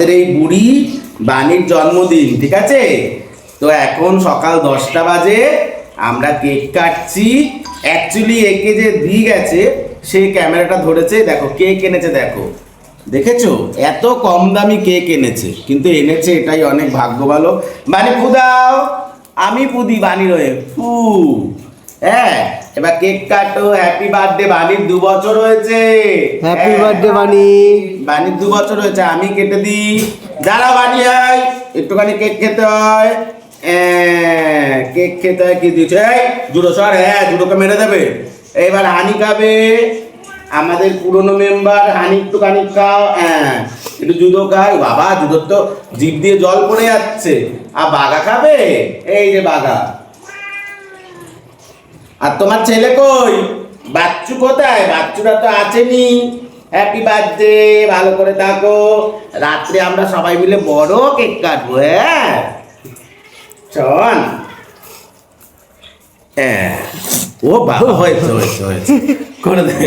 আমাদের এই বুড়ি বাণীর জন্মদিন, ঠিক আছে? তো এখন সকাল দশটা বাজে, আমরা কেক কাটছি। অ্যাকচুয়ালি একে যে দিয়ে গেছে, সে ক্যামেরাটা ধরেছে, দেখো, কেক এনেছে, দেখো। দেখেছ? এত কম দামি কেক এনেছে, কিন্তু এনেছে এটাই অনেক ভাগ্য ভালো বাণী ফুদাও আমি পুদি বাণীর হয়ে ফু হ্যাঁ এবার কেক কাটো হ্যাপি বার্থডে বাণীর দু বছর হয়েছে। হ্যাপি হ্যাঁ। বার্থডে বানি বাণীর দু বছর হয়েছে আমি কেটে দিই। দাঁড়া বাণী হয় একটুখানি কেক খেতে হয়। হ্যাঁ, কেক খেতে হয় কি দিচ্ছে এই জুড়ো সর হ্যাঁ জুড়োকে মেরে দেবে। এবার হানি খাবে। আমাদের পুরনো মেম্বার হানি একটুখানি খাও। হ্যাঁ একটু জুদো খাই। বাবা জুদোর তো জিভ দিয়ে জল পড়ে যাচ্ছে। আর বাঘা খাবে? এই যে বাঘা। আর তোমার ছেলে কই? বাচ্চু কোথায়? বাচ্চুরা তো আসেনি হ্যাপি বার্থডে ভালো করে থাকো। রাত্রে আমরা সবাই মিলে বড় কেক কাটবো হ্যাঁ? চল। হ্যাঁ। ও বাবা, হয়েছে হয়েছে হয়েছে। করে দে